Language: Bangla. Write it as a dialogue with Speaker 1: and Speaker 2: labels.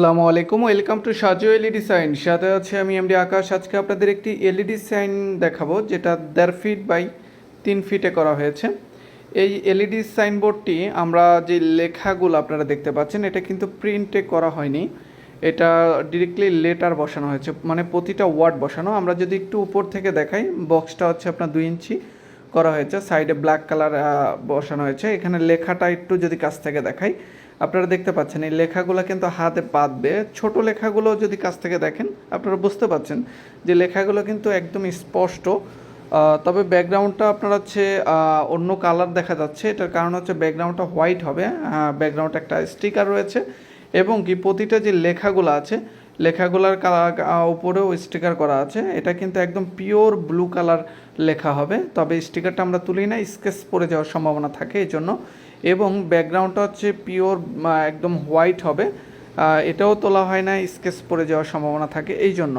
Speaker 1: আসসালামু আলাইকুম, welcome to Saju LED sign. সাথে আছে আমি এমডি আকাশ। আজকে আপনাদের একটি এলইডি সাইন দেখাবো, যেটা দেড় ফিট বাই তিন ফিটে করা হয়েছে। এই এলইডি সাইনবোর্ডটি আমরা যে লেখাগুলো আপনারা দেখতে পাচ্ছেন, এটা কিন্তু প্রিন্টে করা হয়নি। এটা ডিরেক্টলি লেটার বসানো হয়েছে মানে প্রতিটা ওয়ার্ড বসানো। আমরা যদি একটু উপর থেকে দেখাই বক্সটা হচ্ছে আপনার দুই ইঞ্চি করা হয়েছে। সাইডে ব্ল্যাক কালার বসানো হয়েছে। এখানে লেখাটা একটু যদি কাছ থেকে দেখাই আপনারা দেখতে পাচ্ছেন, এই লেখাগুলো কিন্তু হাতে বাঁধবে ছোট লেখাগুলো যদি কাছ থেকে দেখেন, আপনারা বুঝতে পাচ্ছেন যে লেখাগুলো কিন্তু একদম স্পষ্ট। তবে ব্যাকগ্রাউন্ডটা আপনার হচ্ছে অন্য কালার দেখা যাচ্ছে। এটার কারণ হচ্ছে ব্যাকগ্রাউন্ডটা হোয়াইট হবে। ব্যাকগ্রাউন্ডে একটা স্টিকার রয়েছে। এবং কি প্রতিটা যে লেখাগুলো আছে লেখাগুলোর উপরেও স্টিকার করা আছে। এটা কিন্তু একদম পিওর ব্লু কালার লেখা হবে। তবে স্টিকারটা আমরা তুলি না স্কেচ পড়ে যাওয়ার সম্ভাবনা থাকে এই জন্য এবং ব্যাকগ্রাউন্ডটা হচ্ছে পিওর একদম হোয়াইট হবে। এটাও তোলা হয় না স্কেচ পড়ে যাওয়ার সম্ভাবনা থাকে এই জন্য